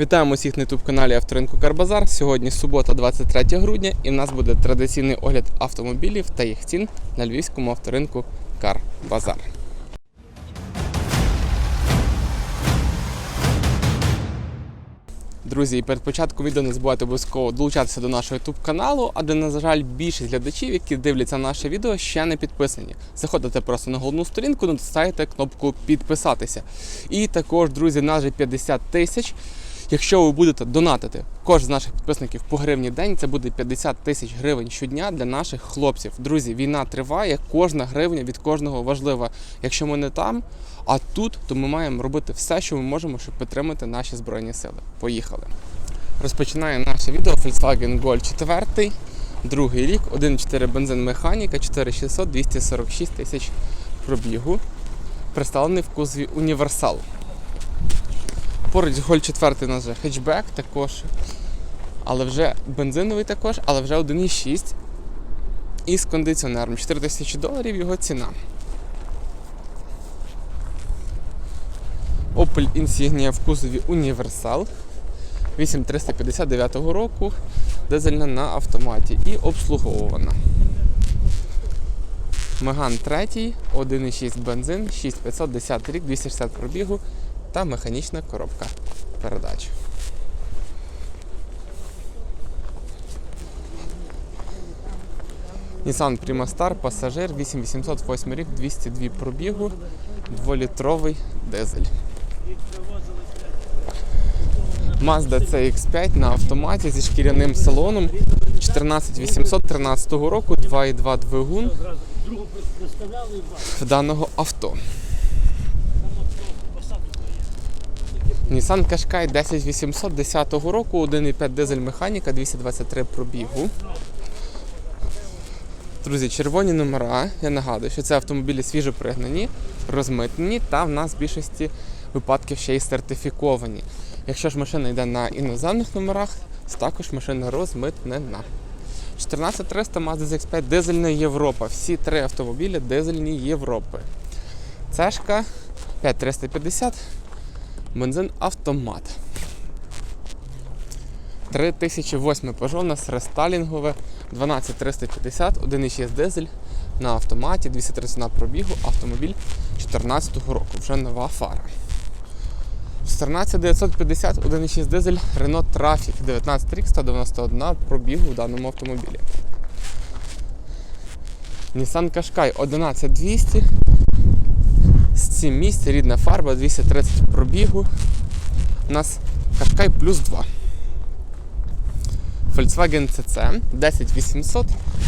Вітаємо всіх на youtube каналі Авторинку Карбазар. Сьогодні субота, 23 грудня, і в нас буде традиційний огляд автомобілів та їх цін на львівському авторинку Карбазар. Друзі, і перед початком відео не забувайте обов'язково долучатися до нашого youtube каналу, а де, на жаль, більшість глядачів, які дивляться наше відео, ще не підписані. Заходите просто на головну сторінку, натискаєте кнопку підписатися. І також, друзі, нас же 50 тисяч. Якщо ви будете донатити кожен з наших підписників по гривні в день, це буде 50 тисяч гривень щодня для наших хлопців. Друзі, війна триває, кожна гривня від кожного важлива. Якщо ми не там, а тут, то ми маємо робити все, що ми можемо, щоб підтримати наші збройні сили. Поїхали. Розпочинає наше відео Volkswagen Gol 4, другий рік, 1.4 бензин механіка, 4600, 246 тисяч пробігу. Представлений в кузові універсал. Поруч з Голь 4 у нас вже хетчбек також. Але вже бензиновий також, але вже 1,6 і з кондиціонером. 4 тисячі доларів його ціна. Opel Insignia в кузові Універсал 8359 року, дизельна на автоматі і обслуговувана. Меган 3, 1,6 бензин, 6510 рік, 260 пробігу та механічна коробка передач. Nissan Prima Star, пасажир 8808 рік, 202 пробігу, 2-літровий дизель. Mazda CX5 на автоматі зі шкіряним салоном 14813 року, 2,2 двигун в даного авто. Nissan Qashqai 10810 року, 1,5 дизель механіка, 223 пробігу. Друзі, червоні номера. Я нагадую, що це автомобілі свіжо пригнані, розмитнені та в нас в більшості випадків ще й сертифіковані. Якщо ж машина йде на іноземних номерах, то також машина розмитнена. 14300 Mazda ZX5 дизельна Європа. Всі три автомобілі дизельні Європи. Цешка 5350 бензин автомат. 3008 Peugeot у нас рестайлінгове 12350, 1,6 дизель на автоматі, 230 на пробігу, автомобіль 2014 року, вже нова фара. 14950, 1,6 дизель Renault Trafic, 19 рік, 191 пробігу в даному автомобілі. Nissan Qashqai 11200, з 7 місць, рідна фарба, 230 пробігу. У нас Qashqai плюс 2. Volkswagen CC 10800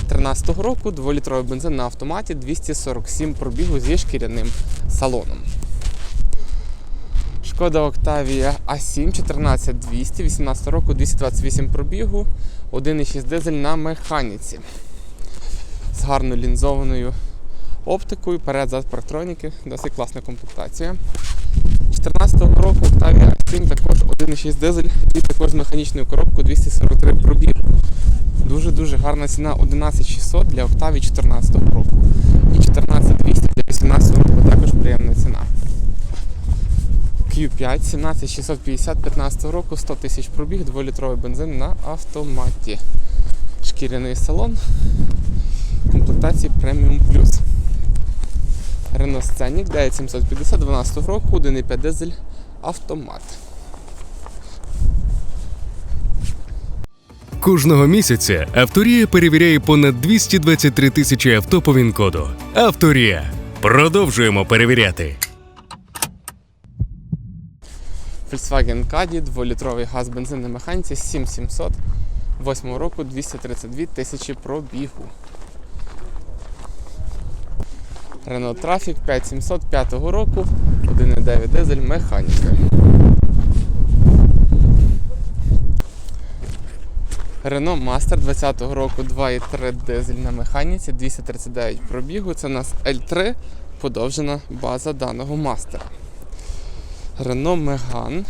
13 року, 2-літровий бензин на автоматі, 247 пробігу зі шкіряним салоном. Шкода Octavia A7 14200 18 року, 228 пробігу, 1,6 дизель на механіці. З гарно лінзованою оптикою, перед-зад парктроніки, досить класна комплектація. 2014 року Octavia A7 також 1,6 дизель і також з механічною коробкою 243 пробіг. Дуже-дуже гарна ціна 11600 для Octavia 2014 року. І 14200 для 2018 року також приємна ціна. Q5 17650 15 року, 100 тисяч пробіг, 2-літровий бензин на автоматі. Шкіряний салон комплектації Premium Plus. Renault Scenic 9750 12 року, 1,5 дизель автомат. Кожного місяця Авторія перевіряє понад 223 тисячі авто по ВІН-коду. Авторія. Продовжуємо перевіряти. Volkswagen Caddy, 2-літровий газ бензин на механіці 7700 8 року 232 тисячі пробігу. Renault Trafic 5700 5 року 1,9 дизель механіка. Renault Master 20-го року 2,3 дизель на механіці 239 пробігу. Це у нас L3 подовжена база даного мастера. Renault Megane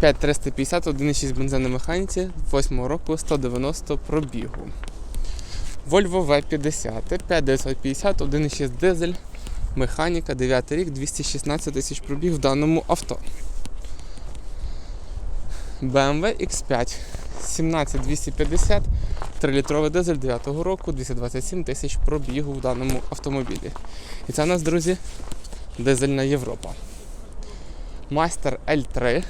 5350, 1,6 бензин на механіці 8 року 190 пробігу. Volvo V50 5950, 1,6 дизель, механіка, 9 рік, 216 тисяч пробіг в даному авто. BMW X5 17250, 3-літровий дизель 9-го року, 227 тисяч пробігу в даному автомобілі. І це у нас, друзі, дизельна Європа. Майстер L3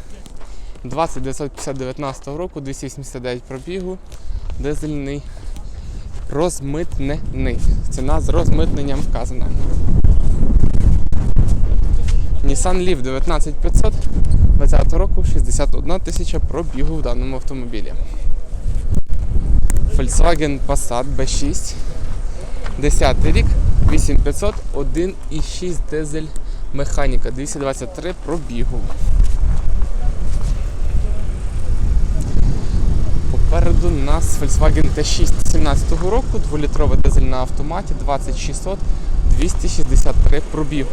20950 року, 289 пробігу, дизельний розмитнений. Ціна з розмитненням вказана. Nissan Leaf 19500 20 року 61 тисяча пробігу в даному автомобілі. Volkswagen Passat B6 10 рік 8500 1,6 дизель механіка 223 пробігу. Попереду нас Volkswagen T6 17 року, 2-літровий дизель на автоматі 20600 263 пробігу.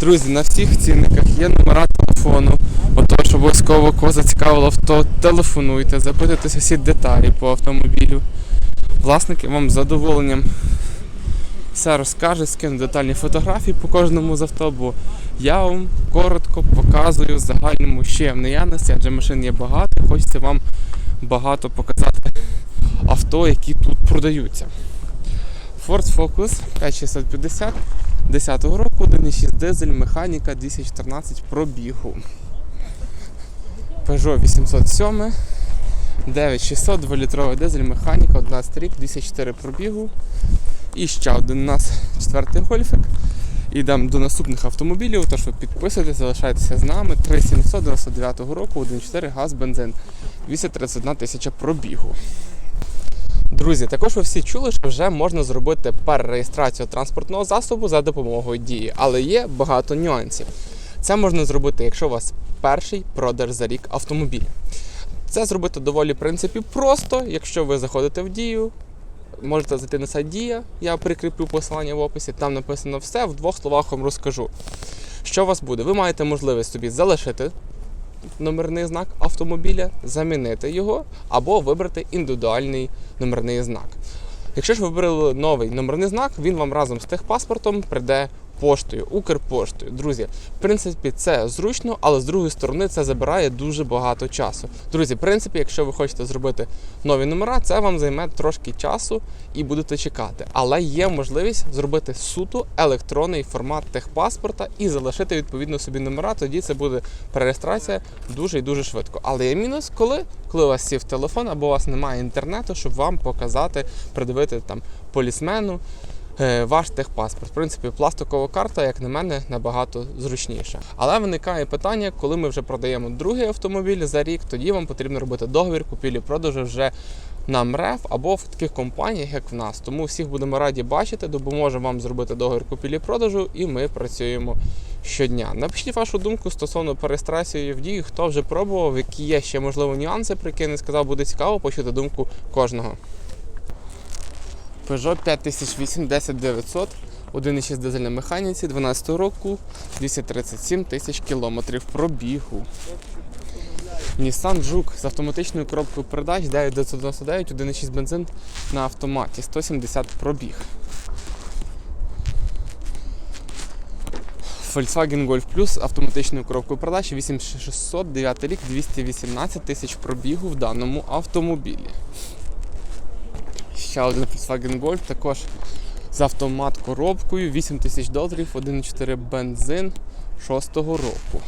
Друзі, на всіх цінниках є номера телефону. Отож, обов'язково кого зацікавило авто, телефонуйте, запитуйтеся всі деталі по автомобілю. Власники вам з задоволенням все розкаже, скину детальні фотографії по кожному з авто, бо я вам коротко показую загальному ще в наявності, адже машин є багато, хочеться вам багато показати авто, які тут продаються. Ford Focus 5650 10 року, 1,6 дизель, механіка 214 пробігу. Peugeot 807, 9600, 2-літровий дизель, механіка, 11 рік, 204 пробігу. І ще один у нас четвертий гольфик. Йдемо до наступних автомобілів, тож ви підписуйтесь, залишайтеся з нами. 3799 року, 1,4 газ, бензин, 231 тисяча пробігу. Друзі, також ви всі чули, що вже можна зробити перереєстрацію транспортного засобу за допомогою дії, але є багато нюансів. Це можна зробити, якщо у вас перший продаж за рік автомобіля. Це зробити доволі в принципі просто, якщо ви заходите в дію. Можете зайти на сайт Дія, я прикріплю посилання в описі, там написано все. В двох словах вам розкажу. Що у вас буде? Ви маєте можливість собі залишити номерний знак автомобіля, замінити його або вибрати індивідуальний номерний знак. Якщо ж ви вибрали новий номерний знак, він вам разом з техпаспортом прийде поштою, Укрпоштою. Друзі, в принципі, це зручно, але з другої сторони це забирає дуже багато часу. Друзі, в принципі, якщо ви хочете зробити нові номера, це вам займе трошки часу і будете чекати. Але є можливість зробити суто електронний формат техпаспорта і залишити відповідно собі номера. Тоді це буде перереєстрація дуже і дуже швидко. Але є мінус, коли, коли у вас сів телефон або у вас немає інтернету, щоб вам показати, придивити там полісмену ваш техпаспорт. В принципі, пластикова карта, як на мене, набагато зручніша. Але виникає питання, коли ми вже продаємо другий автомобіль за рік, тоді вам потрібно робити договір купівлі-продажу вже на МРЕФ або в таких компаніях, як в нас. Тому всіх будемо раді бачити, допоможемо вам зробити договір купівлі-продажу, і ми працюємо щодня. Напишіть вашу думку стосовно перереєстрації в дію, хто вже пробував, які є ще можливо нюанси, про які не сказав, буде цікаво почути думку кожного. Peugeot 5008 10900, 1,6 дизель на механіці 12 року, 237 тисяч кілометрів пробігу. Nissan Juke з автоматичною коробкою передач 9999, 1,6 бензин на автоматі, 170 пробіг. Volkswagen Golf Plus з автоматичною коробкою передач 8600, 9 рік, 218 тисяч пробігу в даному автомобілі. Ще один Volkswagen Golf, також з автомат коробкою, 8 тисяч доларів, 1,4 бензин 6-го року.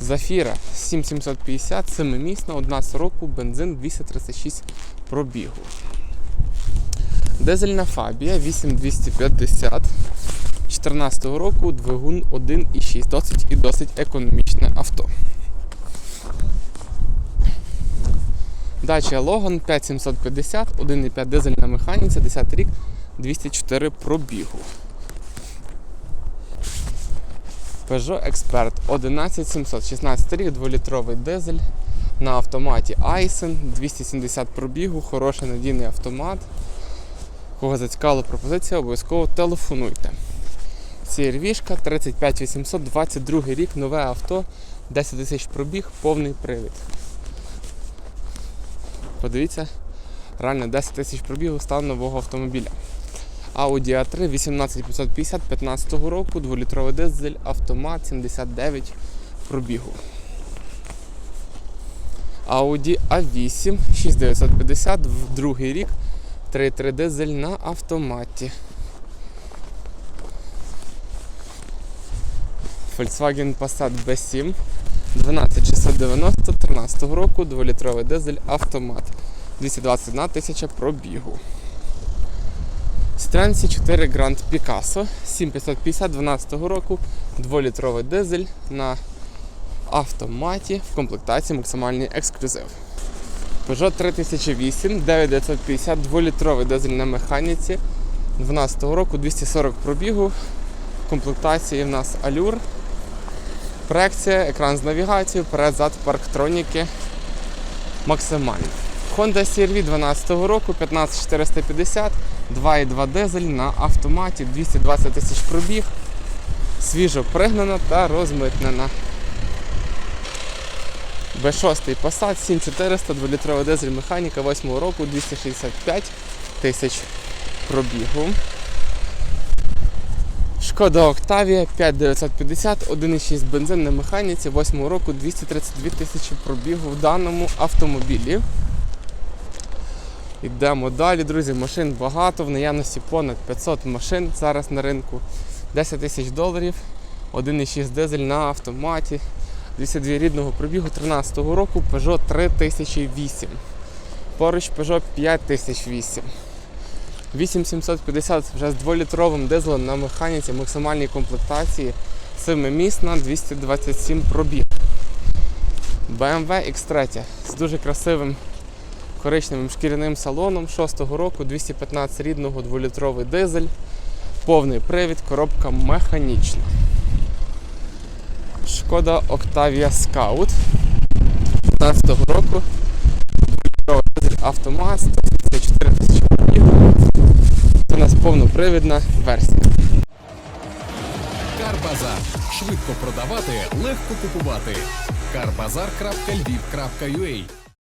Зафіра 7750, 7-місна, 11 року, бензин 236 пробігу. Дизельна Фабія 8250 14 року, двигун 1,6, досить і досить економічне авто. Дача Logan 5750, 1,5 дизель на механіці, 10 рік, 204 пробігу. Peugeot Expert 11700, 16 рік, 2-літровий дизель на автоматі Айсен, 270 пробігу, хороший надійний автомат. Кого зацікавила пропозиція, обов'язково телефонуйте. CRV 35800, 22 рік, нове авто, 10 тисяч пробіг, повний привід. Подивіться, реально 10 тисяч пробігу стан нового автомобіля. Audi A3 18550 15 року, 2-літровий дизель, автомат 79 пробігу. Audi A8 6950 в другий рік 3.3 дизель на автоматі. Volkswagen Passat B7 12690 13 року 2-літровий дизель автомат. 221 тисяча пробігу. Citroen C4 Grand Picasso 7550 12 року 2-літровий дизель на автоматі в комплектації максимальний ексклюзив. Peugeot 3008 9950 2-літровий дизель на механіці 12 року 240 пробігу. В комплектації в нас Allure. Проекція, екран з навігацією, перед-зад парктроніки максимальні. Honda CR-V 12 року 15450, 2,2 дизель на автоматі, 220 тисяч пробіг, свіжо пригнана та розмитнена. B6 Passat 7400, 2-літровий дизель механіка 8 року, 265 тисяч пробігу. Шкода Octavia 5950, 1,6 бензин на механіці 8 року 232 тисячі пробігу в даному автомобілі. Йдемо далі, друзі. Машин багато, в наявності понад 500 машин зараз на ринку. 10 тисяч доларів, 1,6 дизель на автоматі, 202 рідного пробігу 13 року Peugeot 3008. Поруч Peugeot 5008. 8750 вже з 2-літровим дизелем на механіці максимальній комплектації 7-місна 227 пробіг. BMW X3 з дуже красивим коричневим шкіряним салоном 6-го року 215 рідного 2-літровий дизель, повний привід, коробка механічна. Шкода Octavia Scout 15-го року 2-літровий дизель автомат 174 тисячі пробігу. Нас повнопривідна версія. Карбазар. Швидко продавати, легко купувати. Карбазар.львів.ua